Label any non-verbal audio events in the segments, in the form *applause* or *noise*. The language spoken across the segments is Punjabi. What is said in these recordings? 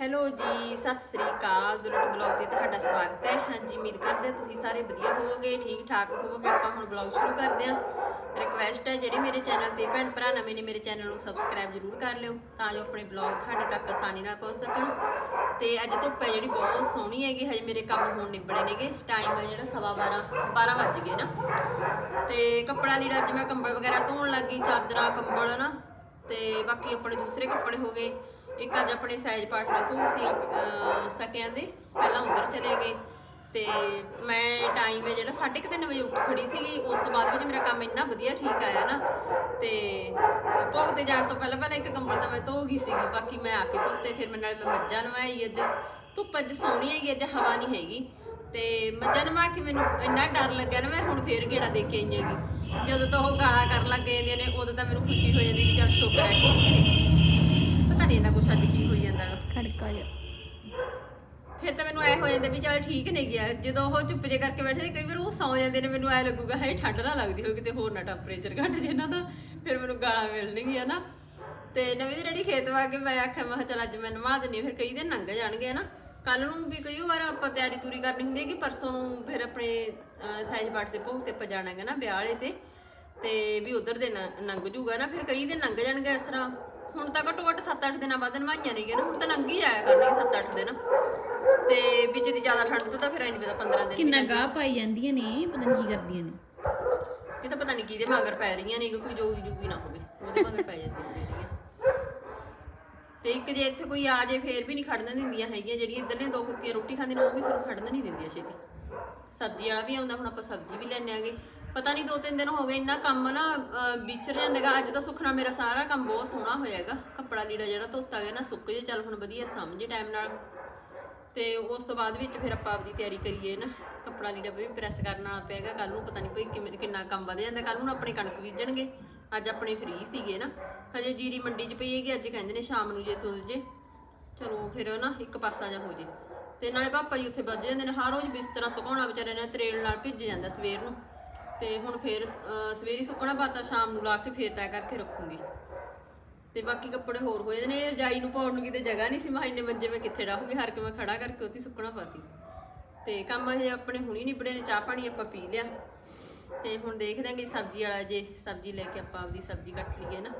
ਹੈਲੋ ਜੀ, ਸਤਿ ਸ੍ਰੀ ਅਕਾਲ ਦੁਲਟ ਬਲੌਗ ਤੇ ਤੁਹਾਡਾ ਸਵਾਗਤ ਹੈ। ਹਾਂਜੀ, ਉਮੀਦ ਕਰਦੇ ਤੁਸੀਂ ਸਾਰੇ ਵਧੀਆ ਹੋਵੋਗੇ ਠੀਕ ਠਾਕ ਹੋਵੋਗੇ। ਆਪਾਂ ਹੁਣ ਬਲੌਗ ਸ਼ੁਰੂ ਕਰਦੇ ਹਾਂ। ਰਿਕੁਐਸਟ ਹੈ, ਜਿਹੜੇ ਮੇਰੇ ਚੈਨਲ ਤੇ ਭੈਣ ਭਰਾ ਨਵੇਂ ਨੇ, ਮੇਰੇ ਚੈਨਲ ਨੂੰ ਸਬਸਕ੍ਰਾਈਬ ਜ਼ਰੂਰ ਕਰ ਲਿਓ, ਤਾਂ ਜੋ ਆਪਣੇ ਬਲੌਗ ਤੁਹਾਡੇ ਤੱਕ ਆਸਾਨੀ ਨਾਲ ਪਹੁੰਚ ਸਕਣ। ਤੇ ਅੱਜ ਧੁੱਪ ਹੈ ਜਿਹੜੀ, ਬਹੁਤ ਸੋਹਣੀ ਹੈਗੀ, ਹਜੇ ਮੇਰੇ ਕੰਮ ਹੁਣ ਨਿਬੜੇ ਨੇਗੇ। ਟਾਈਮ ਹੈ ਜਿਹੜਾ ਸਵਾ 12 12 ਵੱਜ ਗਏ ਨਾ। ਤੇ ਕੱਪੜਾ ਲੀੜਾ ਅੱਜ ਮੈਂ ਕੰਬਲ ਵਗੈਰਾ ਧੋਣ ਲੱਗੀ, ਚਾਦਰਾਂ, ਕੰਬਲ ਨਾ। ਤੇ ਬਾਕੀ ਆਪਣੇ ਦੂਸਰੇ ਕੱਪੜੇ ਹੋ ਗਏ। ਇੱਕ ਅੱਜ ਆਪਣੇ ਸਹਿਜ ਪਾਠ ਦਾ ਭੋਗ ਸੀ ਸਕਿਆਂ ਦੇ, ਪਹਿਲਾਂ ਉਧਰ ਚਲੇ ਗਏ। ਤੇ ਮੈਂ ਟਾਈਮ ਹੈ ਜਿਹੜਾ 3:30 ਵਜੇ ਉੱਠ ਖੜੀ ਸੀਗੀ, ਉਸ ਤੋਂ ਬਾਅਦ ਵਿੱਚ ਮੇਰਾ ਕੰਮ ਇੰਨਾ ਵਧੀਆ ਠੀਕ ਆਇਆ ਨਾ, ਤੇ ਭੋਗ ਤੇ ਜਾਣ ਤੋਂ ਪਹਿਲਾਂ ਪਹਿਲਾਂ ਇੱਕ ਕੰਬਲ ਤਾਂ ਮੈਂ ਧੋ ਗਈ ਸੀਗੀ, ਬਾਕੀ ਮੈਂ ਆ ਕੇ ਧੋਤੇ, ਫਿਰ ਮੈਂ ਨਾਲ ਮੈਂ ਮੱਝਾਂ ਨਵਾਈ ਅੱਜ। ਧੁੱਪ ਅੱਜ ਸੋਹਣੀ ਹੈਗੀ, ਅੱਜ ਹਵਾ ਨਹੀਂ ਹੈਗੀ। ਤੇ ਮੱਝਾਂ ਨਵਾ ਕੇ ਮੈਨੂੰ ਇੰਨਾ ਡਰ ਲੱਗਿਆ ਨਾ, ਮੈਂ ਹੁਣ ਫੇਰ ਗੇੜਾ ਦੇ ਕੇ ਆਈ ਹੈਗੀ। ਜਦੋਂ ਤੋਂ ਉਹ ਗਾਲਾਂ ਕਰਨ ਲੱਗ ਗਏ ਨੇ, ਉਦੋਂ ਤਾਂ ਮੈਨੂੰ ਖੁਸ਼ੀ ਹੋ ਜਾਂਦੀ ਵੀ ਚੱਲ ਸ਼ੁਕਰ ਹੈ, ਠੀਕ ਨੇ। ਕੁਛ ਅੱਜ ਕੀ ਹੋਈ ਜਾਂਦਾ ਗਾ। ਖੜਕਾ ਜਾ ਫਿਰ ਤਾਂ ਮੈਨੂੰ ਐ ਹੋ ਜਾਂਦਾ ਵੀ ਚੱਲ ਠੀਕ ਨਹੀਂ ਗਿਆ। ਜਦੋਂ ਉਹ ਚੁੱਪ ਜੇ ਕਰਕੇ ਬੈਠੇ ਸੀ ਕਈ ਵਾਰ ਉਹ ਸੌ ਜਾਂਦੇ ਨੇ ਮੈਨੂੰ ਐ ਲੱਗੂਗਾ ਹੈ ਠੰਡ ਨਾ ਲੱਗਦੀ ਹੋਵੇ ਕਿਤੇ ਹੋਰ ਨਾ ਟੈਂਪਰੇਚਰ ਘਟ ਜੇ ਇਹਨਾਂ ਦਾ ਫਿਰ ਮੈਨੂੰ ਗਾਲਾਂ ਮਿਲਣਗੀਆਂ ਨਾ। ਤੇ ਨਵੀਂ ਦੀ ਰੈਡੀ ਖੇਤ ਵਾ ਕੇ ਮੈਂ ਆਖਿਆ ਮੈਂ ਕਿਹਾ ਚੱਲ ਅੱਜ ਮੈਂ ਨਵਾ ਦਿੰਨੀ ਫਿਰ ਕਈ ਦਿਨ ਲੰਘ ਜਾਣਗੇ ਨਾ ਕੱਲ ਨੂੰ ਵੀ ਕਈ ਵਾਰ ਆਪਾਂ ਤਿਆਰੀ ਤੂਰੀ ਕਰਨੀ ਹੁੰਦੀ ਹੈ ਕਿ ਪਰਸੋਂ ਨੂੰ ਫਿਰ ਆਪਣੇ ਸਾਈਜ਼ ਬਾਟ ਦੇ ਭੋਗ ਤੇ ਆਪਾਂ ਜਾਣਾ ਹੈਗਾ ਨਾ ਵਿਆਹ ਵਾਲੇ ਤੇ। ਤੇ ਵੀ ਉਧਰ ਦੇ ਨ- ਲੰਘ ਜੂਗਾ ਨਾ ਫਿਰ ਕਈ ਦਿਨ ਲੰਘ ਜਾਣਗੇ ਇਸ ਤਰ੍ਹਾਂ। ਹੁਣ ਤਾਂ ਘੱਟੋ ਘੱਟ 7-8 ਦਿਨਾਂ ਬਾਅਦ ਨਵਾਈਆਂ ਨੇਗੇ ਨਾ ਹੁਣ ਤਾਂ ਲੰਘ ਜਾਇਆ ਕਰਨਗੇ 7-8 ਦਿਨ। ਤੇ ਵਿੱਚ ਦੀ ਜ਼ਿਆਦਾ ਠੰਡ ਤੋਂ ਤਾਂ ਫਿਰ ਐ ਨਹੀਂ ਪਤਾ 15 ਦਿਨ ਕਿੰਨਾ ਗਾਹ ਪਾਈ ਜਾਂਦੀਆਂ ਨੇ ਪਤਾ ਨਹੀਂ ਕੀ ਕਰਦੀਆਂ ਨੇ। ਇਹ ਤਾਂ ਪਤਾ ਨਹੀਂ ਕਿਹਦੇ ਮਗਰ ਪੈ ਰਹੀਆਂ ਨੇ ਕੋਈ ਜੋਗੀ ਜੂਗੀ ਨਾ ਹੋਵੇ ਉਹਦੇ ਮਗਰ ਪੈ ਜਾਂਦੀਆਂ ਜਿਹੜੀਆਂ। ਤੇ ਇੱਕ ਜੇ ਇੱਥੇ ਕੋਈ ਆ ਜੇ ਫੇਰ ਵੀ ਨਹੀਂ ਖੜਨ ਦਿੰਦੀਆਂ ਹੈਗੀਆਂ ਜਿਹੜੀਆਂ ਇੱਧਰ ਨੇ ਦੋ ਕੁੱਤੀਆਂ ਰੋਟੀ ਖਾਂਦੀਆਂ ਨੇ ਉਹ ਵੀ ਸਾਨੂੰ ਖੜਨ ਨਹੀਂ ਦਿੰਦੀਆਂ ਛੇਤੀ। ਸਬਜ਼ੀ ਵਾਲਾ ਵੀ ਆਉਂਦਾ ਹੁਣ ਆਪਾਂ ਸਬਜ਼ੀ ਵੀ ਲੈਣੇ ਆਗੇ। ਪਤਾ ਨਹੀਂ ਦੋ ਤਿੰਨ ਦਿਨ ਹੋ ਗਏ ਇੰਨਾ ਕੰਮ ਨਾ ਅਹ, ਵਿਚਰ ਜਾਂਦਾਗਾ ਅੱਜ ਤਾਂ ਸੁਖਣਾ ਮੇਰਾ ਸਾਰਾ ਕੰਮ ਬਹੁਤ ਸੋਹਣਾ ਹੋਇਆਗਾ ਕੱਪੜਾ ਲੀੜਾ ਜਿਹੜਾ ਧੋਤਾ ਗਿਆ ਨਾ ਸੁੱਕ ਜੇ ਚੱਲ ਹੁਣ ਵਧੀਆ ਸਮਝੇ ਟਾਈਮ ਨਾਲ। ਤੇ ਉਸ ਤੋਂ ਬਾਅਦ ਵਿੱਚ ਫਿਰ ਆਪਾਂ ਆਪਦੀ ਤਿਆਰੀ ਕਰੀਏ ਨਾ। ਕੱਪੜਾ ਲੀੜਾ ਵੀ ਪ੍ਰੈਸ ਕਰਨ ਵਾਲਾ ਪਿਆਗਾ ਕੱਲ ਨੂੰ ਪਤਾ ਨਹੀਂ ਕੋਈ ਕਿਵੇਂ ਕਿੰਨਾ ਕੰਮ ਵਧ ਜਾਂਦਾ। ਕੱਲ ਨੂੰ ਆਪਣੀ ਕਣਕ ਬੀਜਣਗੇ। ਅੱਜ ਆਪਣੇ ਫ੍ਰੀ ਸੀਗੇ ਨਾ। ਹਜੇ ਜੀਰੀ ਮੰਡੀ 'ਚ ਪਈ ਹੈਗੀ ਅੱਜ ਕਹਿੰਦੇ ਨੇ ਸ਼ਾਮ ਨੂੰ ਜੇ ਤੁਲ ਜੇ। ਚਲੋ ਫਿਰ ਨਾ ਇੱਕ ਪਾਸਾ ਜਾ ਹੋ ਜੇ। ਤੇ ਨਾਲੇ ਪਾਪਾ ਜੀ ਉੱਥੇ ਵੱਜ ਜਾਂਦੇ ਨੇ ਹਰ ਰੋਜ਼ ਬਿਸਤਰਾ ਸੁਕਾਉਣਾ ਵਿਚਾਰੇ ਨੇ ਤਰੇਲ ਨਾਲ ਭਿੱਜ ਜਾਂਦਾ ਸਵੇਰ ਨੂੰ। ਤੇ ਹੁਣ ਫਿਰ ਅਹ, ਸਵੇਰੀ ਸੁੱਕਣਾ ਪਾਤਾ ਸ਼ਾਮ ਨੂੰ ਲਾ ਕੇ ਫੇਰ ਤੈਅ ਕਰਕੇ ਰੱਖੂੰਗੀ। ਤੇ ਬਾਕੀ ਕੱਪੜੇ ਹੋਰ ਹੋਏ ਨੇ ਰਜਾਈ ਨੂੰ ਪਾਉਣ ਨੂੰ ਕਿਤੇ ਜਗ੍ਹਾ ਨਹੀਂ ਸੀ। ਮੈਂ ਇੰਨੇ ਮੰਜੇ ਮੈਂ ਕਿੱਥੇ ਡਾਹੂੰਗੀ? ਹਰ ਕਿ ਮੈਂ ਖੜਾ ਕਰਕੇ ਉਹਦੀ ਸੁੱਕਣਾ ਪਾਤੀ। ਤੇ ਕੰਮ ਇਹ ਆਪਣੇ ਹੁਣੀ ਨਿਬੜੇ ਨੇ ਚਾਹ ਪਾਣੀ ਆਪਾਂ ਪੀ ਲਿਆ। ਤੇ ਹੁਣ ਦੇਖ ਦਾਂਗੇ ਸਬਜ਼ੀ ਵਾਲਾ ਜੇ ਸਬਜ਼ੀ ਲੈ ਕੇ ਆਪਾਂ ਆਪਦੀ ਸਬਜ਼ੀ ਕੱਟ ਲਈਏ ਨਾ।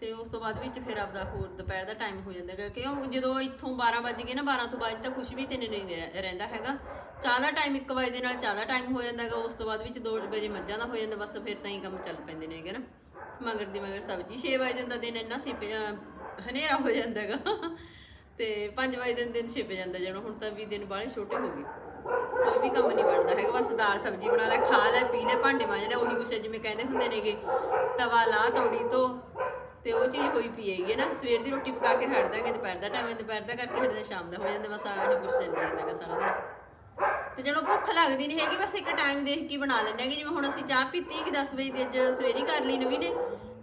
ਤੇ ਉਸ ਤੋਂ ਬਾਅਦ ਵਿੱਚ ਫਿਰ ਆਪਦਾ ਹੋਰ ਦੁਪਹਿਰ ਦਾ ਟਾਈਮ ਹੋ ਜਾਂਦਾ ਹੈਗਾ, ਕਿਉਂ? ਜਦੋਂ ਇੱਥੋਂ 12 ਵੱਜ ਗਏ ਨਾ 12 ਤੋਂ ਬਾਅਦ ਤਾਂ ਕੁਝ ਵੀ ਤੇ ਨਹੀਂ ਰਹਿ- ਰਹਿੰਦਾ ਹੈਗਾ। ਚਾਹ ਦਾ ਟਾਈਮ 1 ਵਜੇ ਦੇ ਨਾਲ ਚਾਹ ਦਾ ਟਾਈਮ ਹੋ ਜਾਂਦਾ ਹੈਗਾ, ਉਸ ਤੋਂ ਬਾਅਦ ਵਿੱਚ 2 ਵਜੇ ਮੱਝਾਂ ਦਾ ਹੋ ਜਾਂਦਾ, ਬਸ ਫਿਰ ਤਾਂ ਹੀ ਕੰਮ ਚੱਲ ਪੈਂਦੇ ਨੇ ਹੈਗੇ ਨਾ। ਮਗਰ ਦੀ ਮਗਰ ਸਬਜ਼ੀ 6 ਵਜੇ ਦਿਨ ਦਾ ਦਿਨ ਇੰਨਾ ਸਿਪ ਹਨੇਰਾ ਹੋ ਜਾਂਦਾ ਹੈਗਾ। ਤੇ 5 ਵਜੇ ਦਿਨ ਦਿਨ ਛਿਪ ਜਾਂਦਾ ਜਦੋਂ ਹੁਣ ਤਾਂ ਵੀ ਦਿਨ ਬਾਹਲੇ ਛੋਟੇ ਹੋ ਗਏ। ਕੋਈ ਵੀ ਕੰਮ ਨਹੀਂ ਬਣਦਾ ਹੈਗਾ, ਬਸ ਦਾਲ ਸਬਜ਼ੀ ਬਣਾ ਲੈ, ਖਾ ਲੈ, ਪੀ ਲੈ, ਭਾਂਡੇ ਮਾਂਜ ਲੈ, ਉਹੀ ਕੁਛ ਹੈ ਜਿਵੇਂ ਕਹਿੰਦੇ ਹੁੰਦੇ ਨੇਗੇ। ਤਵਾ ਲਾ, ਤੌੜੀ ਤੋਂ ਤੇ ਉਹ ਚੀਜ਼ ਹੋਈ ਪਈ ਹੈਗੀ ਨਾ, ਸਵੇਰ ਦੀ ਰੋਟੀ ਪਕਾ ਕੇ ਹਟ ਦਾਂਗੇ, ਦੁਪਹਿਰ ਦਾ ਟਾਈਮ ਹੈ, ਦੁਪਹਿਰ ਦਾ ਕਰਕੇ ਹਟਦੇ ਸ਼ਾਮ ਦਾ ਹੋ ਜਾਂਦਾ, ਬਸ ਆਹੀ ਕੁਛ ਚੱਲੀ ਜਾਂਦਾ ਹੈਗਾ ਸਾਰਾ ਦਿਨ। ਤੇ ਜਦੋਂ ਭੁੱਖ ਲੱਗਦੀ ਨਹੀਂ ਹੈਗੀ, ਬਸ ਇੱਕ ਟਾਈਮ ਦੇਖ ਕੇ ਬਣਾ ਲੈਂਦੇ ਹੈਗੇ, ਜਿਵੇਂ ਹੁਣ ਅਸੀਂ ਚਾਹ ਪੀਤੀ ਕਿ 10 ਵਜੇ ਦੀ, ਅੱਜ ਸਵੇਰੀ ਕਰ ਲਈ ਨਵੀਂ ਨੇ,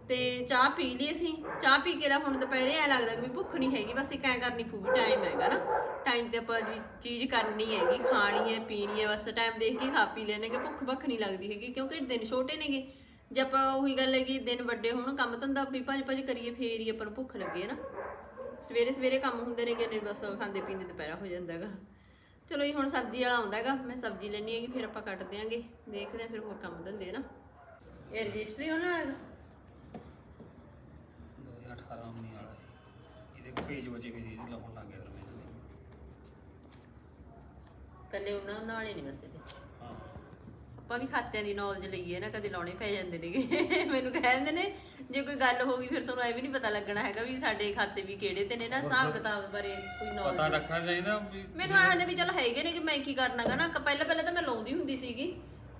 ਤੇ ਚਾਹ ਪੀ ਲਈ ਅਸੀਂ। ਚਾਹ ਪੀ ਕੇ ਰਾ ਹੁਣ ਦੁਪਹਿਰੇ ਐ ਲੱਗਦਾ ਕਿ ਵੀ ਭੁੱਖ ਨਹੀਂ ਹੈਗੀ, ਬਸ ਇੱਕ ਐ ਕਰਨੀ ਪਊ ਟਾਈਮ ਹੈਗਾ ਨਾ। ਟਾਈਮ ਤੇ ਆਪਾਂ ਜੀ ਚੀਜ਼ ਕਰਨੀ ਹੈਗੀ, ਖਾਣੀ ਹੈ, ਪੀਣੀ ਹੈ, ਬਸ ਟਾਈਮ ਦੇਖ ਕੇ ਖਾ ਪੀ ਲੈਣੇ ਕਿ ਭੁੱਖ ਭੱਖ ਨਹੀਂ ਲੱਗਦੀ ਹੈਗੀ, ਕਿਉਂਕਿ ਦਿਨ ਛੋਟੇ ਨੇਗੇ। ਜੇ ਆਪਾਂ ਉਹੀ ਗੱਲ ਹੈ ਕਿ ਦਿਨ ਵੱਡੇ ਹੋਣ ਕੰਮ ਧੰਦਾ ਵੀ ਭੱਜ ਭੱਜ ਕਰੀਏ ਫੇਰ ਹੀ ਆਪਾਂ ਨੂੰ ਭੁੱਖ ਲੱਗੇ ਨਾ ਸਵੇਰੇ ਸਵੇਰੇ ਕੰਮ ਹੁੰਦੇ ਨੇ ਕਿ ਨੇ ਬਸ ਖਾਂਦੇ ਪੀਂਦੇ ਦੁਪਹਿਰਾ ਹੋ ਜਾਂਦਾ ਹੈਗਾ। ਚਲੋ ਜੀ ਹੁਣ ਸਬਜ਼ੀ ਵਾਲਾ ਆਉਂਦਾ ਹੈਗਾ ਮੈਂ ਸਬਜ਼ੀ ਲੈਣੀ ਹੈਗੀ ਫਿਰ ਆਪਾਂ ਕੱਟ ਦਿਆਂਗੇ। ਦੇਖਦੇ ਆਂ ਫਿਰ ਹੋਰ ਕੰਮ ਧੰਦੇ ਨਾ ਇਹ ਰਜਿਸਟਰੀ ਉਹਨਾਂ ਨਾਲ 2018 ਮਨੀ ਵਾਲਾ ਇਹਦੇ ਪੇਜ ਬਚੇ ਵੀ ਦੇ ਲਾਉਣ ਲੱਗ ਗਿਆ ਫਿਰ ਮੈਂ। ਇਹਦੇ। ਕੱਲੇ ਉਹਨਾਂ ਨਾਲ ਹੀ ਨਹੀਂ ਵੈਸੇ ਆਪਾਂ ਵੀ ਖਾਤਿਆਂ ਦੀ ਨੌਲੇਜ ਲਈਏ ਨਾ ਕਦੇ ਲਾਉਣੇ ਪੈ ਜਾਂਦੇ ਨੇਗੇ। *laughs* ਮੈਨੂੰ ਕਹਿੰਦੇ ਨੇ ਜੇ ਕੋਈ ਗੱਲ ਹੋ ਗਈ ਫਿਰ ਸਾਨੂੰ ਐ ਵੀ ਨਹੀਂ ਪਤਾ ਲੱਗਣਾ ਹੈਗਾ ਵੀ ਸਾਡੇ ਖਾਤੇ ਵੀ ਕਿਹੜੇ ਤੇ ਨੇ ਨਾ ਹਿਸਾਬ ਕਿਤਾਬ ਬਾਰੇ ਕੋਈ ਪਤਾ ਨੌਲੇਜ ਰੱਖਣਾ ਚਾਹੀਦਾ ਵੀ ਮੈਨੂੰ ਆਹ ਹੁੰਦੇ ਵੀ ਚਲ ਹੈਗੇ ਨੇ ਕਿ ਮੈਂ ਕੀ ਕਰਨਾਗਾ ਨਾ ਪਹਿਲਾਂ ਪਹਿਲਾਂ ਤਾਂ ਮੈਂ ਲਾਉਂਦੀ ਹੁੰਦੀ ਸੀਗੀ।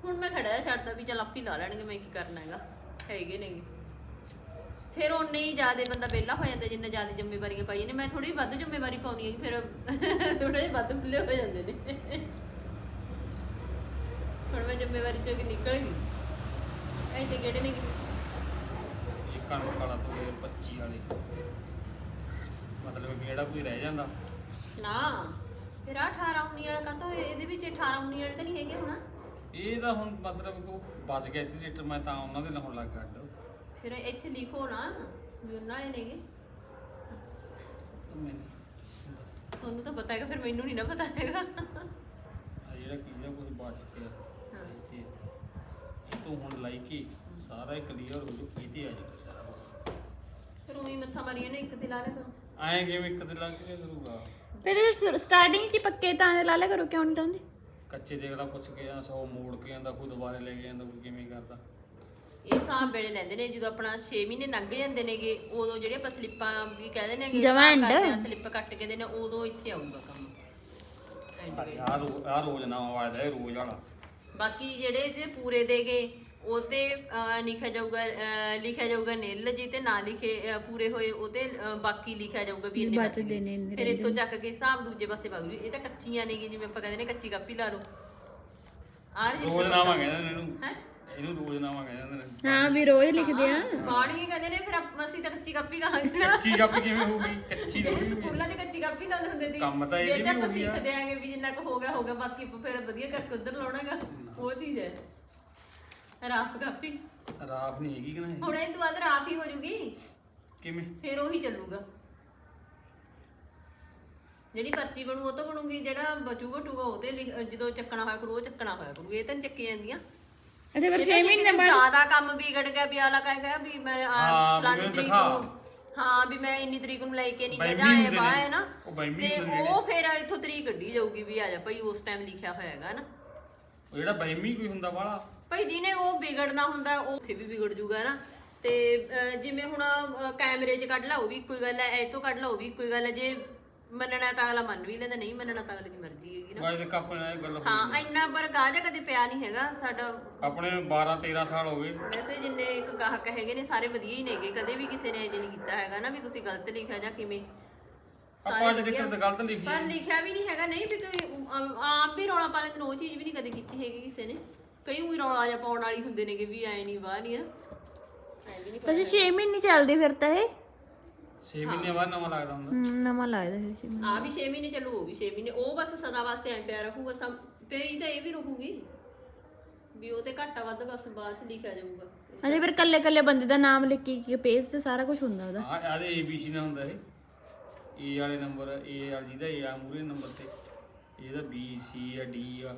ਹੁਣ ਮੈਂ ਖੜਾ ਛੱਡਦਾ ਵੀ ਚਲ ਆਪੇ ਲਾ ਲੈਣਗੇ ਮੈਂ ਕੀ ਕਰਨਾ ਹੈਗਾ ਹੈਗੇ ਨੇਗੇ। ਫਿਰ ਉਨੇ ਹੀ ਜ਼ਿਆਦਾ ਬੰਦਾ ਵਿਹਲਾ ਹੋ ਜਾਂਦਾ ਜਿੰਨਾ ਜ਼ਿਆਦਾ ਜ਼ਿੰਮੇਵਾਰੀਆਂ ਪਾਈ ਨੇ। ਮੈਂ ਥੋੜੀ ਵੱਧ ਜ਼ਿੰਮੇਵਾਰੀ ਪਾਉਣੀ ਹੈਗੀ ਫਿਰ *laughs* ਥੋੜੇ ਜਿਹੇ ਵੱਧ ਖੁੱਲੇ ਹੋ ਜਾਂਦੇ ਨੇ। ਹੁਣ ਮੈਂ ਜ਼ਿੰਮੇਵਾਰੀ ਚੋਂ ਕਿ ਨਿਕਲ ਗਈ। ਤੇ ਕਿਹੜੇ ਨੇ ਇਹ ਕਣਕ ਵਾਲਾ ਤੋਂ 25 ਵਾਲੇ। ਮਤਲਬ ਕਿ ਜਿਹੜਾ ਕੋਈ ਰਹਿ ਜਾਂਦਾ। ਨਾ ਫਿਰ ਆਹ 18 19 ਵਾਲਾ ਕਾਹਤੋਂ ਇਹਦੇ ਵਿੱਚ 18 19 ਵਾਲੇ ਤਾਂ ਨਹੀਂ ਹੈਗੇ ਹੁਣ। ਇਹ ਤਾਂ ਹੁਣ ਮਤਲਬ ਕਿ ਉਹ ਬਚ ਗਿਆ ਸੀ ਰੇਟ ਮੈਂ ਤਾਂ ਉਹਨਾਂ ਦੇ ਲਾਉਣ ਲੱਗ ਗਿਆ ਅੱਡ। ਫਿਰ ਇੱਥੇ ਲਿਖੋ ਨਾ ਵੀ ਉਹਨਾਂ ਵਾਲੇ ਨੇਗੇ। ਤਾਂ ਮੈਨੂੰ ਤੁਹਾਨੂੰ ਤਾਂ ਪਤਾ ਹੈਗਾ ਫਿਰ ਮੈਨੂੰ ਨਹੀਂ ਨਾ ਪਤਾ ਹੈਗਾ। ਆ ਜਿਹੜਾ ਦਾ ਕੁਝ ਬਚ ਗਿਆ। ਤੇ ਤੋਂ ਹੁਣ ਲਾਈ ਕੇ ਸਾਰਾ ਕਲੀਅਰ ਹੋ ਜੂ ਕੀਤੇ ਆ ਜੀ। ਫਿਰ ਉਹੀ ਮੱਥਾ ਮਾਰੀ ਨੇ ਇੱਕ ਤੇ ਲਾ ਕਰੋ ਐਂ ਕਿਵੇਂ ਇੱਕ ਦਿਨ ਲੱਗ ਕੇ ਕਰੂਗਾ ਫਿਰ ਸਟਾਰਟਿੰਗ 'ਚ ਹੀ ਪੱਕੇ ਤਾਂ ਦੇ ਲਾ ਲਿਆ ਕਰੋ ਕਿਉਂ ਨਹੀਂ ਤਾਉਂਦੇ ਕੱਚੇ ਦੇ ਅਗਲਾ ਪੁੱਛ ਕੇ ਆ ਸੌ ਮੋੜ ਕੇ ਆਂਦਾ ਕੋਈ ਦੁਬਾਰੇ ਲੈ ਕੇ ਜਾਂਦਾ ਕੋਈ ਕਿਵੇਂ ਕਰਦਾ ਇਹ ਹਿਸਾਬ ਵੇਲੇ ਲੈਂਦੇ ਨੇ ਜਦੋਂ ਆਪਣਾ 6 ਮਹੀਨੇ ਲੰਘ ਜਾਂਦੇ ਨੇਗੇ ਉਦੋਂ ਜਿਹੜੇ ਆਪਾਂ ਸਲਿੱਪਾਂ ਵੀ ਕਹਿੰਦੇ ਨੇ ਕਿ ਜਮਾਂ end। ਸਲਿੱਪ ਕੱਟ ਕੇ ਦੇਣੇ ਉਦੋਂ ਇੱਥੇ ਆਊਗਾ ਕੰਮ End ਤੇ। ਆ ਰੋ ਆ ਰੋਜ਼ ਨਾ ਵਾਜਦਾ ਇਹ ਰੋਜ਼ ਵਾਲਾ ਬਾਕੀ ਜਿਹੜੇ ਜੇ ਪੂਰੇ ਦੇ ਗਏ ਉਹ ਤੇ ਲਿਖਿਆ ਜਾਊਗਾ ਲਿਖਿਆ ਜਾਊਗਾ ਨਿਲ ਜੀ ਤੇ ਨਾ ਲਿਖੇ ਪੂਰੇ ਹੋਏ ਉਹ ਤੇ ਬਾਕੀ ਲਿਖਿਆ ਜਾਊਗਾ ਵੀ ਇੰਨੇ ਬਚ ਬਚਦੇ। ਗਏ ਨੇ, ਫਿਰ ਇੱਥੋਂ ਚੱਕ ਕੇ ਹਿਸਾਬ ਦੂਜੇ ਪਾਸੇ ਵਗ ਜੂ ਇਹ ਤਾਂ ਕੱਚੀਆਂ ਨੇਗੀ ਜਿਵੇਂ ਆਪਾਂ ਕਹਿੰਦੇ ਨੇ ਕੱਚੀ ਕਾਪੀ ਲਾ ਲਓ। ਆਹ ਰੋਜ਼ ਨਾਮਾ ਕਹਿੰਦੇ ਨੇ ਇਹਨੂੰ। ਹੈ? ਇਹਨੂੰ ਰੋਜ਼ ਨਾਮਾ ਕਹਿੰਦੇ ਨੇ। ਹਾਂ ਵੀ ਰੋਜ਼ ਲਿਖਦੇ ਆ। ਬਾਣੀ ਕਹਿੰਦੇ ਨੇ ਫਿਰ ਆਪ- ਅਸੀਂ ਤਾਂ ਕੱਚੀ ਕਾਪੀ ਕਹਾਂਗੇ। ਨਾ ਕੱਚੀ ਕਾਪੀ ਕਿਵੇਂ ਹੋਊਗੀ? ਕੱਚੀ ਜਿਹੜੇ ਸਕੂਲਾਂ 'ਚ ਕੱਚੀ ਕਾਪੀ ਲਾਉਂਦੇ ਹੁੰਦੇ ਸੀ ਕੰਮ ਤਾਂ ਇਹਦੀ ਵੀ ਇਹ ਤਾਂ ਵੀ ਆਪਾਂ ਉਹੀ ਆ। ਸਿੱਖਦੇ ਆਂਗੇ ਵੀ ਜਿੰਨਾ ਕੁ ਹੋ ਗਿਆ ਹੋ ਗਿਆ ਬਾਕੀ ਆਪਾਂ ਫਿਰ ਵਧੀਆ ਕਰਕੇ ਉਧਰ ਲਾਉਣਾਗਾ। ਉਹ ਚੀਜ਼ ਹੈ। ਰਾਫ ਕਾਪੀ। ਰਾਫ ਨਹੀਂ ਹੈਗੀ ਕਿ ਨਹੀਂ? ਹੁਣ ਇਹ ਤੋਂ ਬਾਅਦ ਰਾਫ ਹੀ ਹੋ ਜੂਗੀ ਕਿਵੇਂ? ਫਿਰ ਉਹੀ ਚੱਲੂਗਾ। ਜਿਹੜੀ ਪਰਚੀ ਬਣੂ ਉਹ ਤਾਂ ਬਣੂਗੀ ਜਿਹੜਾ ਬਚੂ ਬਟੂਗਾ ਉਹਦੇ ਲਿਖ- ਜਦੋਂ ਚੱਕਣਾ ਹੋਇਆ ਕਰੂ ਉਹ ਚੱਕਣਾ ਹੋਇਆ ਕਰੂ। ਇਹ ਤਾਂ ਨੀ ਚੱਕੀ ਜਾਂਦੀਆਂ। ਅੱਛਾ ਇਹ 6 ਤਾਂ ਜੇ ਮਹੀਨੇ ਬਾਅਦ ਜ਼ਿਆਦਾ ਕੰਮ ਵਿਗੜ ਗਿਆ ਵੀ ਆਲਾ ਕਹੇਗਾ ਵੀ ਮੈਂ ਹਾਂ, ਆ ਮੈਨੂੰ ਤਰੀਕ ਦਿਖਾ। ਨੂੰ ਹਾਂ ਵੀ ਮੈਂ ਇੰਨੀ ਤਰੀਕ ਨੂੰ ਲੈ ਕੇ ਨਹੀਂ ਗਿਆ ਬਾਈ ਜਾਂ ਮਹੀਨੇ ਇਹ ਬਾਹ ਨੇ। ਹੈ ਨਾ ਉਹ ਬਾਈ ਤੇ ਮਹੀਨੇ ਦੇ ਉਹ ਫਿਰ ਇੱਥੋਂ ਤਰੀਕ ਕੱਢੀ ਜਾਊਗੀ ਵੀ ਆ ਜਾ ਭਾਈ ਉਸ ਟਾਈਮ ਲਿਖਿਆ ਹੋਇਆ ਹੈਗਾ ਨਾ ਉਹ ਜਿਹੜਾ ਬੈਮੀ ਕੋਈ ਹੁੰਦਾ ਵਾਲਾ ਭਾਈ ਜਿਹਨੇ ਉਹ ਵਿਗੜਨਾ ਹੁੰਦਾ ਉਹ ਉੱਥੇ ਵੀ ਵਿਗੜ ਜੂਗਾ ਨਾ ਤੇ ਅਹ, ਜਿਵੇਂ ਹੁਣ ਅਹ, ਕੈਮਰੇ 'ਚ ਕੱਢ ਲਾ ਉਹ ਵੀ ਇੱਕੋ ਹੀ ਗੱਲ ਹੈ ਇਹ ਤੋਂ ਕੱਢ ਲਾ ਉਹ ਵੀ ਇੱਕੋ ਹੀ ਗੱਲ ਹੈ ਜੇ ਮੰਨਣਾ ਤਾਂ ਅਗਲਾ ਮੰਨ ਵੀ ਲੈਂਦਾ ਨਹੀਂ ਮੰਨਣਾ ਤਾਂ ਅਗਲੇ ਦੀ ਮਰਜ਼ੀ ਹੈਗੀ ਨਾ। ਕੱਪ ਨਾਲ ਇਹ ਗੱਲ ਹੋਈ ਹਾਂ ਇੰਨਾ ਪਰ ਗਾਜਾ ਕਦੇ ਪਿਆ ਨਹੀਂ ਹੈਗਾ ਸਾਡਾ। ਆਪਣੇ 12 13 ਸਾਲ ਹੋ ਗਏ। ਵੈਸੇ ਜਿੰਨੇ ਇੱਕ ਗਾਹਕ ਹੈਗੇ ਨੇ ਸਾਰੇ ਵਧੀਆ ਹੀ ਨੇਗੇ ਕਦੇ ਵੀ ਕਿਸੇ ਨੇ ਇਹ ਨਹੀਂ ਕੀਤਾ ਹੈਗਾ ਨਾ ਵੀ ਤੁਸੀਂ ਗਲਤ ਲਿਖਿਆ ਜਾਂ ਕਿਵੇਂ। ਆਪਾਂ ਅੱਜ ਤੱਕ ਤਾਂ ਗਲਤ ਲਿਖੀ ਪਰ ਲਿਖਿਆ ਵੀ ਨਹੀਂ ਹੈਗਾ ਨਹੀਂ ਵੀ ਕੋਈ ਆਮ- ਆਮ ਵੀ ਰੌਲਾ ਪਾ ਲੈਂਦੇ ਨੇ ਉਹ ਚੀਜ਼ ਵੀ ਨਹੀਂ ਕਦੇ ਕੀਤੀ ਹੈਗੀ ਕਿਸੇ ਨੇ। ਕਈ ਉਹੀ ਰੌਲਾ ਜਿਹਾ ਪਾਉਣ ਵਾਲੀ ਹੁੰਦੇ ਨੇਗੇ ਵੀ ਐ ਨਹੀਂ ਬਾਹ ਨਹੀਂ ਨਾ। ਐ ਵੀ ਨਹੀਂ ਵੈਸੇ 6 ਮਹੀਨੇ ਚੱਲਦੇ ਫਿਰ ਤਾਂ ਇਹ। 6 ਮਹੀਨੇ ਬਾਅਦ ਨਵਾਂ ਲੱਗਦਾ ਹੁੰਦਾ। ਹਮ, ਨਵਾਂ ਲੱਗਦਾ 6 ਮਹੀਨੇ। ਆ ਵੀ 6 ਮਹੀਨੇ ਚੱਲੂ ਉਹ ਵੀ 6 ਮਹੀਨੇ ਉਹ ਬਸ ਸਦਾ ਵਾਸਤੇ ਐ ਪਿਆ ਰਹੂਗਾ ਸਮ ਪਈ ਤਾਂ ਇਹ ਵੀ ਰਹੂਗੀ। ਵੀ ਉਹ ਤੇ ਘਾਟਾ ਵੱਧ ਬਸ ਬਾਅਦ ਚ ਲਿਖਿਆ ਜਾਊਗਾ। ਅੱਛਾ ਫਿਰ ਕੱਲੇ ਕੱਲੇ ਬੰਦੇ ਦਾ ਨਾਮ ਲਿਖ ਕੇ ਕਿ ਪੇਜ ਤੇ ਸਾਰਾ ਕੁਝ ਹੁੰਦਾ ਉਹਦਾ? ਆ ਆਦੇ ABC ਨਾਲ ਹੁੰਦਾ ਇਹ। A ਵਾਲੇ ਨੰਬਰ A ਵਾਲਾ ਜਿਹਦਾ A ਆ ਮੂਰੇ ਨੰਬਰ ਤੇ। ਇਹਦਾ B C ਆ D ਆ।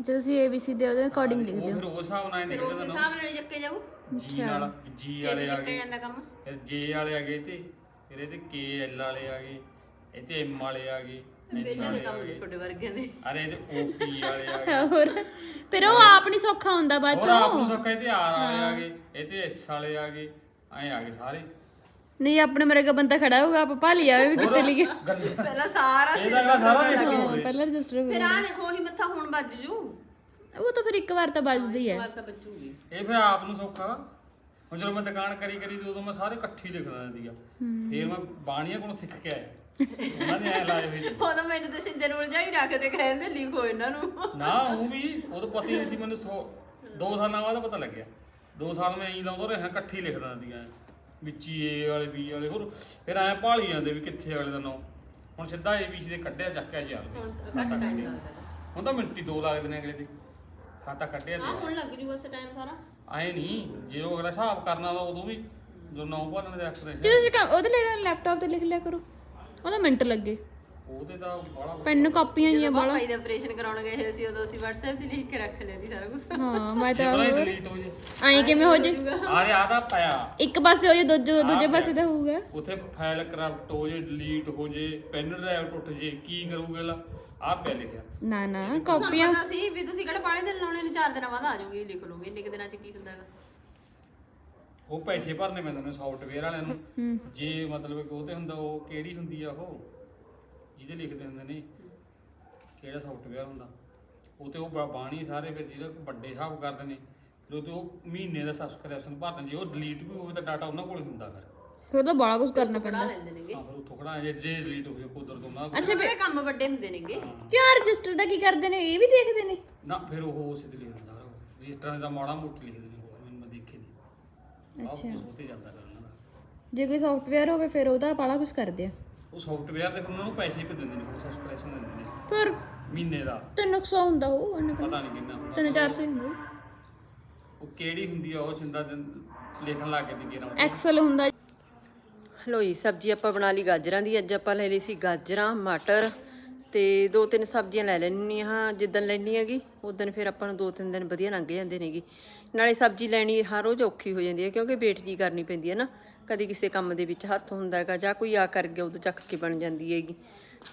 ਜੇ ਤੁਸੀਂ ABC ਦੇ ਉਹਦੇ ਅਕੋਰਡਿੰਗ ਲਿਖ ਉਹ ਫਿਰ ਉਸ ਹਿਸਾਬ ਨਾਲ ਫਿਰ ਉਸ ਨਿਕਲਦਾ ਨਾ। ਹਿਸਾਬ ਨਾਲ ਹੀ ਚੱਕੇ ਜਾਊ। G ਨਾਲ G ਵਾਲੇ ਆ ਗਏ। ਜਾਂਦਾ ਕੰਮ। ਫਿਰ J ਵਾਲੇ ਆ ਗਏ ਤੇ ਫਿਰ ਇਹਦੇ K L ਵਾਲੇ ਆ ਗਏ ਇੱਥੇ M ਵਾਲੇ ਆ ਗਏ H ਪਹਿਲਾਂ ਦੇ ਵਾਲੇ ਆ ਕੰਮ ਨੇ ਗਏ। ਛੋਟੇ ਵਰਗਿਆਂ ਦੇ। ਅਰੇ ਇਹਦੇ O P ਵਾਲੇ ਆ ਗਏ। ਹੋਰ ਫਿਰ ਉਹ ਆਪ ਨਹੀਂ ਸੌਖਾ ਹੁੰਦਾ ਬਾਅਦ ਹੋਰ ਆਪ ਨੂੰ ਚੋਂ ਸੌਖਾ ਇਹਦੇ R ਵਾਲੇ ਆ ਗਏ ਇਹਦੇ S ਵਾਲੇ ਆ ਗਏ ਐਂ ਆ ਗਏ ਸਾਰੇ। ਨਹੀਂ ਆਪਣੇ ਮਰੇਗਾ ਬੰਦਾ ਖੜਾ ਹੋਊਗਾ ਆਪ ਭਾਲੀ ਆਵੇ ਵੀ ਕਿੱਥੇ ਲਿਖਿਆ ਗੱਲਾਂ ਪਹਿਲਾਂ ਸਾਰਾ ਸਿਰ ਇਹਦਾ ਅਗਲਾ ਸਾਰਾ ਲਿਖ ਹਾਂ, ਦਿੰਦੇ ਪਹਿਲਾਂ ਰਜਿਸਟਰ ਫਿਰ ਆ ਦੇਖੋ ਉਹੀ ਮੱਥਾ ਹੁਣ ਵੱਜ ਜੂ। ਉਹ ਤਾਂ ਫਿਰ ਇੱਕ ਵਾਰ ਤਾਂ ਵੱਜਦੀ ਹੈ ਵਾਰ ਤਾਂ ਬੱਜੂਗੀ ਇਹ ਫਿਰ ਆਪ ਨੂੰ ਸੌਖਾ। ਹੁਣ ਜਦੋਂ ਮੈਂ ਦੁਕਾਨ ਕਰੀ ਕਰੀ ਤੇ ਉਦੋਂ ਮੈਂ ਸਾਰੇ ਇਕੱਠੀ ਲਿਖ ਦਿੰਦਾ ਸੀਗਾ ਫਿਰ ਮੈਂ ਬਾਣੀਆਂ ਕੋਲੋਂ ਸਿੱਖ ਕੇ ਆਇਆ। ਉਹਨਾਂ ਨੇ ਐ ਲਾਏ ਹੋਏ ਸੀ। *laughs* ਉਦੋਂ ਮੈਨੂੰ ਤਾਂ ਸਿੰਦੇ ਨੂੰ ਉਲਝਾਈ ਰੱਖਦੇ ਕਹਿੰਦੇ ਲਿਖੋ ਇਹਨਾਂ ਨੂੰ। ਨਾ ਉਹ ਵੀ ਉਹ ਤਾਂ ਪਤਾ ਹੀ ਨਹੀਂ ਸੀ ਮੈਨੂੰ ਸੌ- ਦੋ ਸਾਲਾਂ ਬਾਅਦ ਪਤਾ ਲੱਗਿਆ। ਦੋ ਸਾਲ ਮੈਂ ਇਹੀ ਲਾਉਂਦਾ ਰਿਹਾ ਇਕੱਠੀ ਲਿਖ ਦਿੰਦਾ ਸੀਗਾ ਵਿੱਚ ਹੀ ਏ ਵਾਲੇ ਬੀ ਵਾਲੇ ਹੋਰ ਫਿਰ ਐ ਭਾਲੀ ਜਾਂਦੇ ਵੀ ਕਿੱਥੇ ਅਗਲੇ ਦਾ ਨਾਮ। ਹੁਣ ਸਿੱਧਾ ਏਬੀਸੀ ਦੇ ਕੱਢਿਆ ਚੱਕਿਆ ਚੱਲ ਹੁਣ ਘੱਟ ਟਾਈਮ ਲੱਗਦਾ। ਹੁਣ ਤਾਂ ਮਿੰਟੀ ਦੋ ਲੱਗਦੇ ਨੇ ਅਗਲੇ ਦੇ। ਖਾਤਾ ਕੱਢਿਆ ਹਾਂ ਤੇ ਹੁਣ ਲੱਗ ਜੂ ਉਸ ਟਾਈਮ ਸਾਰਾ। ਆਏ ਨਹੀਂ ਜਦੋਂ ਅਗਲਾ ਹਿਸਾਬ ਕਰਨਾ ਤਾਂ ਉਦੋਂ ਵੀ ਜੋ ਨੌ ਭਰਨ ਦੇ ਅਕਸਰ ਜੇ ਤੁਸੀਂ ਕੰਮ- ਉਹਦੇ ਲਈ ਲੈਪਟਾਪ ਤੇ ਲਿਖ ਲਿਆ ਕਰੋ। ਉਹਦਾ ਮਿੰਟ ਲੱਗੇ। ਉਹਦੇ ਤਾਂ ਬੜਾ ਪੈਨ ਕਾਪੀਆਂ ਜੀਆਂ ਜਦੋਂ ਬਾਲਾ ਭਾਈ ਦਾ ਆਪਰੇਸ਼ਨ ਕਰਾਉਣ ਗਏ ਹੋਏ ਸੀ ਉਦੋਂ ਅਸੀਂ WhatsApp ਤੇ ਲਿਖ ਕੇ ਰੱਖ ਲਿਆ ਸੀ ਸਾਰਾ ਕੁਝ ਹਾਂ ਮੈਂ ਤਾਂ ਹੀ ਡਿਲੀਟ ਹੋ ਜੇ। ਐਂ ਕਿਵੇਂ ਹੋ ਜੇ? ਆਰੇ ਆਦਾ ਪਿਆ। ਇੱਕ ਪਾਸੇ ਹੋ ਜੇ ਦੂਜੇ ਦੂਜੇ ਪਾਸੇ ਤਾਂ ਹੋਊਗਾ। ਉਥੇ ਫਾਈਲ ਕਰਪਟ ਹੋ ਜੇ ਡਿਲੀਟ ਹੋ ਜੇ ਪੈਨ ਡਰਾਈਵ ਟੁੱਟ ਜੇ ਕੀ ਕਰੂਗੇ ਲਾ ਆ ਪਿਆ ਲਿਖਿਆ। ਨਾ ਨਾ ਕਾਪੀਆਂ ਪਤਾ ਸੀ ਵੀ ਤੁਸੀਂ ਕਿਹੜੇ ਪਾਣੇ ਦਿਨ ਲਾਉਣੇ ਨੇ? ਚਾਰ ਦਿਨਾਂ ਬਾਅਦ ਆ ਜਾਓਗੇ ਲਿਖ ਲਓਗੇ ਇੰਨੇ ਕੁ ਦਿਨਾਂ ਚ ਕੀ ਹੁੰਦਾ ਹੈਗਾ? ਉਹ ਪੈਸੇ ਭਰਨੇ ਪੈਂਦੇ ਨੇ ਸੌਫਟਵੇਅਰ ਵਾਲਿਆਂ ਨੂੰ। ਜੇ ਮਤਲਬ ਕਿ ਉਹ ਤੇ ਹੁੰਦਾ ਉਹ ਕਿਹੜੀ ਹੁੰਦੀ ਆ ਉਹ? ਜਿਹਦੇ ਲਿਖਦੇ ਹੁੰਦੇ ਨੇ। ਕਿਹੜਾ ਸੌਫਟਵੇਅਰ ਹੁੰਦਾ? ਉਹ ਤੇ ਉਹ ਬਾ- ਬਾਣੀ ਸਾਰੇ ਫਿਰ ਜਿਹੜਾ ਵੱਡੇ ਹਿਸਾਬ ਕਰਦੇ ਨੇ। ਫਿਰ ਉਹ ਤੇ ਉਹ ਮਹੀਨੇ ਦਾ ਸਬਸਕ੍ਰਿਪਸ਼ਨ ਭਰਨਾ ਜੇ ਉਹ ਡਿਲੀਟ ਵੀ ਹੋਵੇ ਤਾਂ ਡਾਟਾ ਉਹਨਾਂ ਕੋਲ ਹੀ ਹੁੰਦਾ ਫਿਰ। ਫਿਰ ਤਾਂ ਬਾਲਾ ਕੁਝ ਕਰਨਾ ਪੈਂਦਾ। ਲੈਂਦੇ ਨੇਗੇ। ਹਾਂ ਫਿਰ ਉੱਥੋਂ ਖੜਾ ਜੇ ਜੇ ਡਿਲੀਟ ਹੋ ਗਿਆ ਕੁਦਰ ਤੋਂ ਨਾ ਅੱਛਾ ਉਹਦੇ ਕੰਮ ਵੱਡੇ ਹੁੰਦੇ ਨੇਗੇ। ਕਿਉਂ ਰਜਿਸਟਰ ਦਾ ਕੀ ਕਰਦੇ ਨੇ ਇਹ ਵੀ ਦੇਖਦੇ ਨੇ? ਨਾ ਫਿਰ ਉਹ ਉਸੇ ਤੇ ਲਿਖ ਦਿੰਦਾ ਉਹ। ਰਜਿਸਟਰਾਂ ਦਾ ਮਾੜਾ ਮੋਟੀ ਲਿਖਦੇ ਨੇ ਹੋਰ ਮੈਨੂੰ ਮੈਂ ਦੇਖੇ ਨਹੀਂ ਅੱਛਾ। ਕੁਛ ਉਹ ਤੇ ਚੱਲਦਾ ਫਿਰ ਉਹਨਾਂ ਦਾ ਜੇ ਕੋਈ ਸੌਫਟਵੇਅਰ ਹੋਵੇ ਫਿਰ ਉਹਦਾ ਬਾਲਾ ਕੁਝ ਕਰਦੇ ਆ। ਉਹ ਸੌਫਟਵੇਅਰ ਤੇ ਫਿਰ ਉਹਨਾਂ ਨੂੰ ਪੈਸੇ ਵੀ ਦਿੰਦੇ ਨੇ ਉਹ ਸਬਸਕ੍ਰਿਪਸ਼ਨ ਦਿੰਦੇ ਨੇ। ਪਰ ਮਹੀਨੇ ਦਾ। ਤਿੰਨ ਕੁ ਸੌ ਹੁੰਦਾ ਉਹ ਉਹਨਾਂ ਕੋਲ ਪਤਾ ਨਹੀਂ ਕਿੰਨਾ ਹੁੰਦਾ। ਤਿੰਨ ਚਾਰ ਸੌ ਹੀ ਹੁੰਦਾ ਉਹ। ਕਿਹੜੀ ਹੁੰਦੀ ਆ ਉਹ ਸਿੰਦਾ ਦਿਨ ਲਿਖਣ ਲੱਗ ਗਈ ਦੀ ਗੇਰਾਂ ਐਕਸਲ ਹੁੰਦਾ ਲੋਈ ਸਬਜ਼ੀ ਆਪਾਂ ਬਣਾ ਲਈ ਗਾਜਰਾਂ ਦੀ, ਅੱਜ ਆਪਾਂ ਲੈ ਲਈ ਸੀ ਗਾਜਰਾਂ, ਮਟਰ ਤੇ ਦੋ ਤਿੰਨ ਸਬਜ਼ੀਆਂ ਲੈ ਲੈਣੀ ਹਾਂ, ਜਿੱਦਣ ਲੈਣੀ ਹੈਗੀ ਉਦੋਂ ਫਿਰ ਆਪਾਂ ਨੂੰ ਦੋ ਤਿੰਨ ਦਿਨ ਵਧੀਆ ਲੰਘ ਜਾਂਦੇ ਨੇਗੇ। ਨਾਲੇ ਸਬਜ਼ੀ ਲੈਣੀ ਹਰ ਰੋਜ਼ ਔਖੀ ਹੋ ਜਾਂਦੀ ਹੈ, ਕਿਉਂਕਿ ਵੇਟ ਜੀ ਕਰਨੀ ਪੈਂਦੀ ਹੈ ਨਾ। ਕਦੇ ਕਿਸੇ ਕੰਮ ਦੇ ਵਿੱਚ ਹੱਥ ਹੁੰਦਾ ਹੈਗਾ, ਜਾਂ ਕੋਈ ਆ ਕਰ ਗਿਆ, ਉਦੋਂ ਚੱਕ ਕੇ ਬਣ ਜਾਂਦੀ ਹੈਗੀ।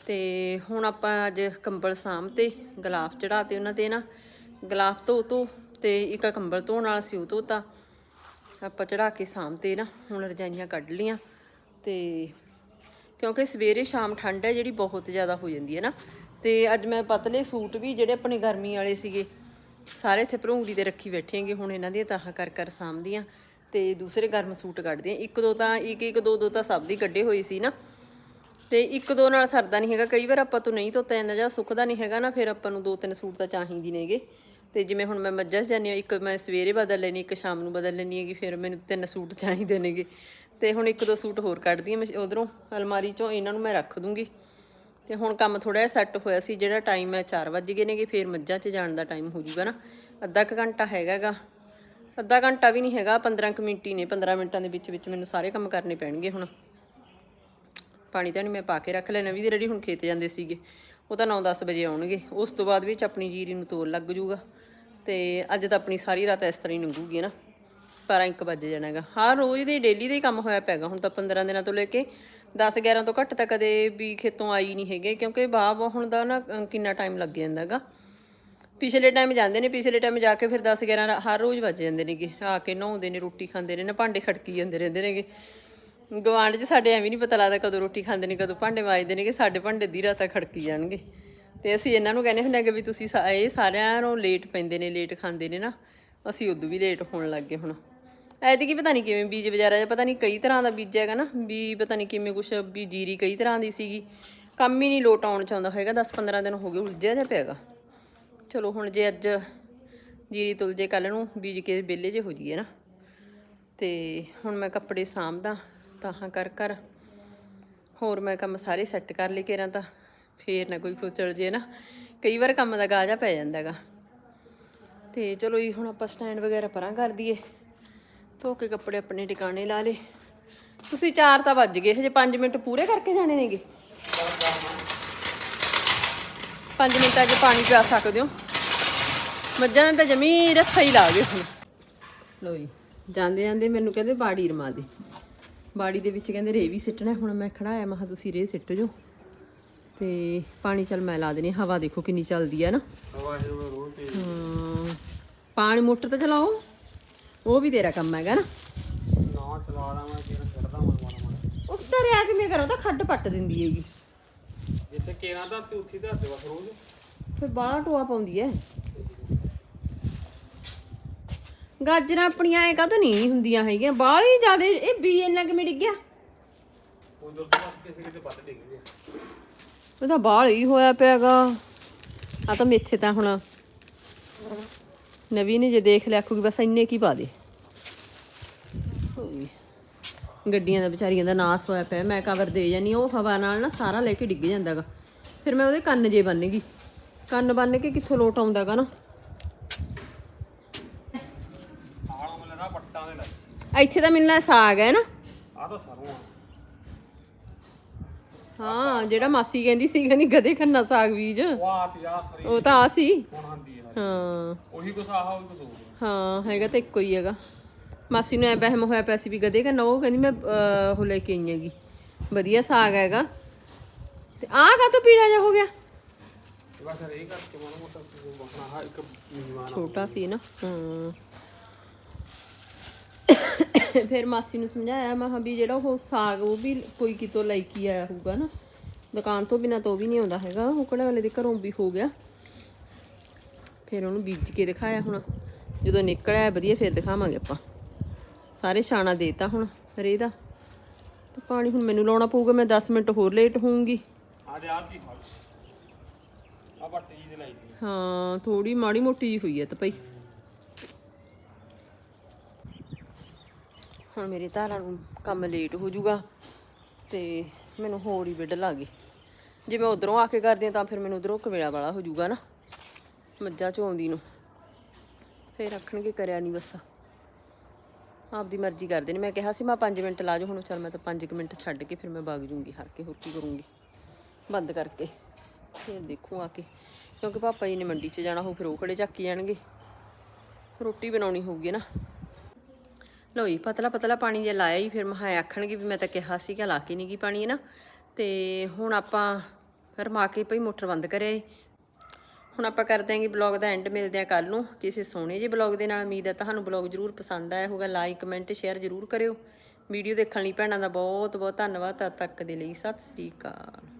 ਤੇ ਹੁਣ ਆਪਾਂ ਅੱਜ ਕੰਬਲ ਸਾਂਭ ਤੇ ਗਲਾਫ ਚੜਾਤੇ ਉਹਨਾਂ ਤੇ ਨਾ ਗਲਾਫ ਧੋ ਧੋ ਤੇ ਇੱਕ ਕੰਬਲ ਧੋਣ ਵਾਲਾ ਸੀ, ਉਹ ਧੋਤਾ। ਆਪਾਂ ਚੜਾ ਕੇ ਸਾਂਭਤੇ ਨਾ, ਹੁਣ ਰਜਾਈਆਂ ਕੱਢ ਲੀਆਂ ਤੇ ਕਿਉਂਕਿ ਸਵੇਰੇ ਸ਼ਾਮ ਠੰਡ ਹੈ, ਜਿਹੜੀ ਬਹੁਤ ਜ਼ਿਆਦਾ ਹੋ ਜਾਂਦੀ ਹੈ ਨਾ। ਤੇ ਅੱਜ ਮੈਂ ਪਤਲੇ ਸੂਟ ਵੀ ਜਿਹੜੇ ਆਪਣੇ ਗਰਮੀ ਵਾਲੇ ਸੀਗੇ, ਸਾਰੇ ਇੱਥੇ ਭਰੂੰਗੜੀ ਦੇ ਰੱਖੀ ਬੈਠੇਗੇ ਹੁਣ ਇਹਨਾਂ ਦੀਆਂ ਤਾਹਾਂ ਕਰ ਕਰ ਸਾਂਭਦੀਆਂ। ਤੇ ਦੂਸਰੇ ਗਰਮ ਸੂਟ ਕੱਢਦੀਆਂ ਇੱਕ ਦੋ ਤਾਂ, ਇੱਕ ਇੱਕ ਦੋ ਦੋ ਤਾਂ ਸਭ ਦੀ ਕੱਢੇ ਹੋਏ ਸੀ ਨਾ। ਤੇ ਇੱਕ ਦੋ ਨਾਲ ਸਰਦਾ ਨਹੀਂ ਹੈਗਾ। ਕਈ ਵਾਰ ਆਪਾਂ ਤੋਂ ਨਹੀਂ ਧੋਤਾ ਜਾਂਦਾ ਜਾਂ ਸੁੱਕਦਾ ਨਹੀਂ ਹੈਗਾ ਨਾ, ਫਿਰ ਆਪਾਂ ਨੂੰ ਦੋ ਤਿੰਨ ਸੂਟ ਤਾਂ ਚਾਹੀਦੇ ਨੇਗੇ ਤੇ ਜਿਵੇਂ ਹੁਣ ਮੈਂ ਮੱਝਾਂ 'ਚ ਜਾਂਦੀ ਹਾਂ, ਇੱਕ ਮੈਂ ਸਵੇਰੇ ਬਦਲ ਲੈਣੀ ਇੱਕ ਸ਼ਾਮ ਨੂੰ ਬਦਲ ਲੈਣੀ ਹੈਗੀ, ਫਿਰ ਮੈਨੂੰ ਤਿੰਨ ਸੂਟ ਚਾਹੀਦੇ ਨੇਗੇ ਤੇ ਹੁਣ ਇੱਕ ਦੋ ਸੂਟ ਹੋਰ ਕੱਢਦੀ ਹਾਂ ਮੈਂ ਉਧਰੋਂ ਅਲਮਾਰੀ 'ਚੋਂ, ਇਹਨਾਂ ਨੂੰ ਮੈਂ ਰੱਖ ਦੂੰਗੀ। ਤੇ ਹੁਣ ਕੰਮ ਥੋੜਾ ਜਿਹਾ ਸੈੱਟ ਹੋਇਆ ਸੀ, ਜਿਹੜਾ ਟਾਈਮ ਹੈ 4 ਵਜ ਗਏ ਨੇਗੇ, ਫਿਰ ਮੱਝਾਂ 'ਚ ਜਾਣ ਦਾ ਟਾਈਮ ਹੋ ਜਾਊਗਾ ਨਾ। ਅੱਧਾ ਕੁ ਘੰਟਾ ਹੈਗਾਗਾ। ਅੱਧਾ ਘੰਟਾ ਵੀ ਨਹੀਂ ਹੈਗਾ 15 ਕੁ ਮਿੰਟ ਹੀ ਨੇ 15 ਮਿੰਟਾਂ ਦੇ ਵਿੱਚ ਵਿੱਚ ਮੈਨੂੰ ਸਾਰੇ ਕੰਮ ਕਰਨੇ ਪੈਣਗੇ ਹੁਣ। ਪਾਣੀ ਤਾਂ ਨਹੀਂ ਮੈਂ ਪਾ ਕੇ ਰੱਖ ਲੈਣਾ, ਵੀ ਦੇ ਰੈਡੀ ਹੁਣ ਖੇਤ ਜਾਂਦੇ ਸੀਗੇ। ਉਹ ਤਾਂ 9-10 ਵਜੇ ਆਉਣਗੇ। ਉਸ ਤੋਂ ਬਾਅਦ ਵਿੱਚ ਆਪਣੀ ਜੀਰੀ ਨੂੰ ਤੋਲ ਲੱਗ ਜੂਗਾ। ਤੇ ਅੱਜ ਤਾਂ ਆਪਣੀ ਸਾਰੀ ਰਾਤ ਇਸ ਤਰ੍ਹਾਂ ਹੀ ਲੰਘੂਗੀ ਨਾ। 12 ਵਜੇ ਜਾਣਾਗਾ ਹਰ ਰੋਜ਼ ਦੇ ਡੇਲੀ ਦਾ ਹੀ ਕੰਮ ਹੋਇਆ ਪੈਗਾ ਹੁਣ ਤਾਂ 15 ਦਿਨਾਂ ਤੋਂ ਲੈ ਕੇ 10 11 ਤੋਂ ਘੱਟ ਤਾਂ ਕਦੇ ਵੀ ਖੇਤੋਂ ਆਈ ਨਹੀਂ ਹੈਗੇ, ਕਿਉਂਕਿ ਬਾਹ ਹੁਣ ਦਾ ਨਾ ਕਿੰਨਾ ਟਾਈਮ ਲੱਗ ਜਾਂਦਾਗਾ ਪਿਛਲੇ ਟਾਈਮ ਜਾਂਦੇ ਨੇ, ਪਿਛਲੇ ਟਾਈਮ ਜਾ ਕੇ ਫਿਰ 10 11 ਹਰ ਰੋਜ਼ ਵੱਜ ਜਾਂਦੇ ਨੇਗੇ। ਆ ਕੇ ਨਹਾਉਂਦੇ ਨੇ, ਰੋਟੀ ਖਾਂਦੇ ਨੇ, ਨਾ ਭਾਂਡੇ ਖੜਕੀ ਜਾਂਦੇ ਰਹਿੰਦੇ ਨੇਗੇ। ਗਵਾਂਢ 'ਚ ਸਾਡੇ ਐਵੇਂ ਨਹੀਂ ਪਤਾ ਲੱਗਦਾ ਕਦੋਂ ਰੋਟੀ ਖਾਂਦੇ ਨੇ, ਕਦੋਂ ਭਾਂਡੇ ਮਾਜਦੇ ਨੇਗੇ। ਸਾਡੇ ਭਾਂਡੇ ਦੀ ਰਾਤਾਂ ਖੜਕੀ ਜਾਣਗੇ। ਤੇ ਅਸੀਂ ਇਹਨਾਂ ਨੂੰ ਕਹਿੰਦੇ ਹੁੰਦੇ ਕਿ ਵੀ ਤੁਸੀਂ ਸਾ- ਇਹ ਸਾਰਿਆਂ ਨੂੰ ਲੇਟ ਪੈਂਦੇ ਨੇ ਲੇਟ ਖਾਂਦੇ ਨੇ ਨਾ। ਅਸੀਂ ਉਦੋਂ ਵੀ ਲੇਟ ਹੋਣ ਲੱਗ ਗਏ ਹੁਣ। ਐਤਕੀ ਪਤਾ ਨਹੀਂ ਕਿਵੇਂ ਬੀਜ ਵਜਾਰਾ ਜਾਂ ਪਤਾ ਨਹੀਂ ਕਈ ਤਰ੍ਹਾਂ ਦਾ ਬੀਜ ਹੈਗਾ ਨਾ, ਵੀ ਪਤਾ ਨਹੀਂ ਕਿਵੇਂ ਕੁਛ ਵੀ ਜੀਰੀ ਕਈ ਤਰ੍ਹਾਂ ਦੀ ਸੀਗੀ। ਕੰਮ ਹੀ ਨਹੀਂ ਲੋਟ ਆਉਣ ਚਾਹੁੰਦਾ ਹੈਗਾ 10 15 ਦਿਨ ਹੋ ਗਏ ਉਲਝਿਆ ਜਿਹਾ ਪਿਆਗਾ ਚਲੋ ਹੁਣ ਜੇ ਅੱਜ ਜੀਰੀ ਤੁਲ ਜੇ ਕੱਲ ਨੂੰ, ਬੀਜ ਕੇ ਵਿਹਲੇ ਜੇ ਹੋ ਜੀਏ ਨਾ। ਤੇ ਹੁਣ ਮੈਂ ਕੱਪੜੇ ਸਾਂਭਦਾ, ਤਾਹਾਂ ਕਰ ਕਰ। ਹੋਰ ਮੈਂ ਕੰਮ ਸਾਰੇ ਸੈੱਟ ਕਰ ਲਏ ਕੇਰਾਂ ਤਾਂ, ਫੇਰ ਨਾ ਕੋਈ ਖੁਚਲ ਜੇ ਨਾ। ਕਈ ਵਾਰ ਕੰਮ ਦਾ ਗਾਜਾ ਪੈ ਜਾਂਦਾ ਹੈਗਾ। ਤੇ ਚਲੋ ਜੀ, ਹੁਣ ਆਪਾਂ ਸਟੈਂਡ ਵਗੈਰਾ ਪਰਾਂ ਕਰ ਦਈਏ। ਧੋ ਕੇ ਕੱਪੜੇ ਆਪਣੇ ਟਿਕਾਣੇ ਲਾ ਲੇ ਤੁਸੀਂ 4 ਤਾਂ ਵੱਜ ਗਏ ਹਜੇ 5 ਮਿੰਟ ਪੂਰੇ ਕਰਕੇ ਜਾਣੇ ਨੇਗੇ। 5 ਮਿੰਟਾਂ 'ਚ ਪਾਣੀ ਪਿਆ ਸਕਦੇ ਹੋ। ਮੱਝਾਂ ਤਾਂ ਜਮੀ ਰੱਸਾ ਹੀ ਲਾ ਗਏ ਹੁਣ। ਲੋ ਜੀ ਜਾਂਦੇ ਜਾਂਦੇ ਮੈਨੂੰ ਕਹਿੰਦੇ ਬਾੜੀ ਰਮਾ ਦੇ। ਬਾੜੀ ਦੇ ਵਿੱਚ ਕਹਿੰਦੇ ਰੇ ਵੀ ਸਿੱਟਣਾ ਹੁਣ ਮੈਂ ਖੜਾਇਆ ਮਹਾ ਤੁਸੀਂ ਰੇ ਸਿੱਟ ਜੋ ਤੇ ਪਾਣੀ ਚੱਲ ਮੈਂ ਲਾ ਦੇਣੀ ਹਵਾ ਦੇਖੋ ਕਿੰਨੀ ਚੱਲਦੀ ਹੈ ਨਾ। ਵਾਹਿਗੁਰੂ ਰੋਹ ਤੇ ਹਾਂ ਪਾਣੀ ਮੋਟਰ ਤਾਂ ਚਲਾਓ। ਉਹ ਵੀ ਤੇਰਾ ਕੰਮ ਹੈਗਾ ਨਾ। ਨਾ ਚਲਾ ਲਾ ਮੈਂ ਕਿਹੜਾ ਛੱਡਦਾ ਮੈਂ ਮਾੜਾ ਮਾੜਾ। ਉਹ ਤਾਂ ਰਿਆ ਕਿਵੇਂ ਕਰੋ ਤਾਂ ਖੱਡ ਪੱਟ ਦਿੰਦੀ ਹੈਗੀ। ਜਿੱਥੇ ਕੇਰਾਂ ਦਾ ਤੇ ਉੱਥੇ ਧਰਦੇ ਬਸ ਰੋਜ਼। ਫਿਰ ਬਾਹਲਾ ਟੋਆ ਪਾਉਂਦੀ ਐ। ਗਾਜਰਾਂ ਆਪਣੀਆਂ ਐ ਕਾਹਤੋਂ ਨਹੀਂ ਹੁੰਦੀਆਂ ਹੈਗੀਆਂ ਬਾਹਲੀ ਜ਼ਿਆਦੇ ਇਹ ਬੀ ਇੰਨਾ ਕਿਵੇਂ ਡਿੱਗਿਆ ਉਧਰ ਤੋਂ ਬਸ ਕਿਸੇ ਕਿਤੇ ਪੱਤ ਡਿੱਗ ਗਿਆ। ਉਹ ਤਾਂ ਬਾਹਲ ਹੀ ਹੋਇਆ ਪਿਆਗਾ ਆ ਤਾਂ ਮੇਥੇ ਤਾਂ ਹੁਣ ਨਵੀਂ ਨੇ ਜੇ ਦੇਖ ਲਿਆ ਆਖੂਗੀ ਬਸ ਇੰਨੇ ਕੀ ਪਾ ਦੇ। ਗੱਡੀਆਂ ਦਾ ਵਿਚਾਰੀਆਂ ਦਾ ਨਾਸ ਹੋਇਆ ਪਿਆ ਮੈਂ ਕਵਰ ਦੇ ਜਾਨੀ ਉਹ ਹਵਾ ਨਾਲ ਨਾ ਸਾਰਾ ਲੈ ਕੇ ਡਿੱਗ ਜਾਂਦਾਗਾ। ਫਿਰ ਮੈਂ ਉਹਦੇ ਕੰਨ ਜੇ ਬੰਨ ਗਈ। ਕੰਨ ਬੰਨ ਕੇ ਕਿੱਥੋਂ ਲੋਟ ਆਉਂਦਾਗਾ ਨਾ? ਇੱਥੇ ਤਾਂ ਮਿਲਣਾ ਸਾਗ ਹੈ ਨਾ? ਆ ਤਾਂ ਸਰੋਂ ਆ ਹਾਂ ਜਿਹੜਾ ਮਾਸੀ ਕਹਿੰਦੀ ਸੀ ਕਹਿੰਦੀ ਗਧੇ ਖੰਨਾ ਸਾਗ ਬੀਜ। ਆ ਉਹ ਤਾਂ ਆ ਸੀ। ਹੁਣ ਆਂਦੀ ਹੈ ਹਾਂ। ਉਹੀ ਕੁਛ ਆਹ ਉਹੀ ਕੁਛ ਹੋਰ ਹਾਂ ਹੈਗਾ ਤਾਂ ਇੱਕੋ ਹੀ ਹੈਗਾ। ਮਾਸੀ ਨੂੰ ਐ ਬਹਿਮ ਹੋਇਆ ਪਿਆ ਸੀ ਵੀ ਗਧੇ ਖੰਨਾ ਉਹ ਕਹਿੰਦੀ ਮੈਂ ਅਹ, ਉਹ ਲੈ ਕੇ ਆਈ ਹੈਗੀ। ਵਧੀਆ ਸਾਗ ਹੈਗਾ। ਤੇ ਆਹ ਕਾ ਤੋਂ ਪੀੜਾ ਜਾ ਹੋ ਗਿਆ? ਇਹ ਬਸ ਇਹ ਕਰਕੇ ਮਾੜਾ ਮੋਟਾ ਬਖਣਾ ਹਾਂ ਇੱਕ ਮੀਵਾਨ ਛੋਟਾ ਸੀ ਨਾ ਹਾਂ। ਫਿਰ ਮਾਸੀ ਨੂੰ ਸਮਝਾਇਆ ਮੈਂ ਕਿਹਾ ਵੀ ਜਿਹੜਾ ਉਹ ਸਾਗ ਉਹ ਵੀ ਕੋਈ ਕਿਤੋਂ ਲੈ ਕੇ ਆਇਆ ਹੋਊਗਾ ਨਾ। ਦੁਕਾਨ ਤੋਂ ਬਿਨਾ ਤੋਂ ਵੀ ਨਹੀਂ ਆਉਂਦਾ ਹੈਗਾ। ਉਹ ਕਿਹੜਾ ਵਾਲੇ ਦੇ ਘਰੋਂ ਵੀ ਹੋ ਗਿਆ। ਫਿਰ ਉਹਨੂੰ ਬੀਜ ਕੇ ਦਿਖਾਇਆ ਹੁਣ। ਜਦੋਂ ਨਿਕਲਿਆ ਵਧੀਆ ਫਿਰ ਦਿਖਾਵਾਂਗੇ ਆਪਾਂ। ਸਾਰੇ ਛਾਣਾ ਦੇਤਾ ਹੁਣ ਰੇ ਦਾ। ਤੇ ਪਾਣੀ ਹੁਣ ਮੈਨੂੰ ਲਾਉਣਾ ਪਊਗਾ ਮੈਂ 10 ਮਿੰਟ ਹੋਰ ਲੇਟ ਹੋਊਂਗੀ। ਆ ਦੇ ਆ ਕੀ ਫਲ। ਆ ਬੱਟ ਜੀ ਦੇ ਲਾਈ ਦੀ ਹਾਂ ਥੋੜੀ ਮਾੜੀ ਮੋਟੀ ਜੀ ਹੋਈ ਹੈ ਤਾਂ ਭਾਈ। ਹੁਣ ਮੇਰੇ ਧਾਰਾਂ ਨੂੰ ਕੰਮ ਲੇਟ ਹੋ ਜਾਊਗਾ ਤੇ ਮੈਨੂੰ ਹੋਰ ਹੀ ਵਿੱਢ ਲਾਗੇ ਜੇ ਮੈਂ ਉਧਰੋਂ ਆ ਕੇ ਕਰਦੀ ਤਾਂ ਫਿਰ ਮੈਨੂੰ ਉਧਰੋਂ ਕਵੇਲਾ ਵਾਲਾ ਹੋ ਜਾਊਗਾ ਨਾ। ਮੱਝਾਂ ਚੋਂਦੀ ਨੂੰ। ਫੇਰ ਰੱਖਣਗੇ ਕਰਿਆ ਨਹੀਂ ਬਸ। ਆਪਦੀ ਮਰਜ਼ੀ ਕਰਦੇ ਨੇ। ਮੈਂ ਕਿਹਾ ਸੀ, ਮੈਂ 5 ਮਿੰਟ ਲਾ ਜਾਓ। ਹੁਣ ਚੱਲ ਮੈਂ ਤਾਂ 5 ਮਿੰਟ ਛੱਡ ਕੇ ਫਿਰ ਮੈਂ ਵਗ ਜੂੰਗੀ, ਹਰ ਕੇ ਹੋਰ ਕੀ ਕਰੂੰਗੀ। ਬੰਦ ਕਰਕੇ। ਫਿਰ ਦੇਖੂ ਆ ਕੇ। ਕਿਉਂਕਿ ਪਾਪਾ ਜੀ ਨੇ ਮੰਡੀ 'ਚ ਜਾਣਾ ਹੋ ਫਿਰ ਉਹ ਖੜੇ ਚੱਕੀ ਜਾਣਗੇ। ਰੋਟੀ ਬਣਾਉਣੀ ਹੋਊਗੀ ਨਾ। ਲਓ ਜੀ ਪਤਲਾ ਪਤਲਾ ਪਾਣੀ ਜੇ ਲਾਇਆ ਹੀ ਫਿਰ ਮਹਾ ਆਖਣਗੇ ਵੀ ਮੈਂ ਤਾਂ ਕਿਹਾ ਸੀ ਕਿ ਲਾ ਕੇ ਨਹੀਂ ਗਈ ਪਾਣੀ, ਹੈ ਨਾ। ਤੇ ਹੁਣ ਆਪਾਂ ਰਮਾ ਕੇ ਭਈ ਮੋਟਰ ਬੰਦ ਕਰਿਆ ਹੁਣ ਆਪਾਂ ਕਰਦੇ ਆਂਗੇ ਬਲੌਗ ਦਾ ਐਂਡ ਮਿਲਦੇ ਆ ਕੱਲ ਨੂੰ। ਕਿਸੇ ਸੋਹਣੇ ਜਿਹੇ ਬਲੌਗ ਦੇ ਨਾਲ ਉਮੀਦ ਹੈ ਤੁਹਾਨੂੰ ਬਲੌਗ ਜਰੂਰ ਪਸੰਦ ਆਇਆ ਹੋਗਾ ਲਾਈਕ ਕਮੈਂਟ ਸ਼ੇਅਰ ਜਰੂਰ ਕਰਿਓ। ਵੀਡੀਓ ਦੇਖਣ ਲਈ ਭੈਣਾਂ ਦਾ ਬਹੁਤ ਬਹੁਤ ਧੰਨਵਾਦ। ਤਦ ਤੱਕ ਦੇ ਲਈ ਸਤਿ ਸ੍ਰੀ ਅਕਾਲ।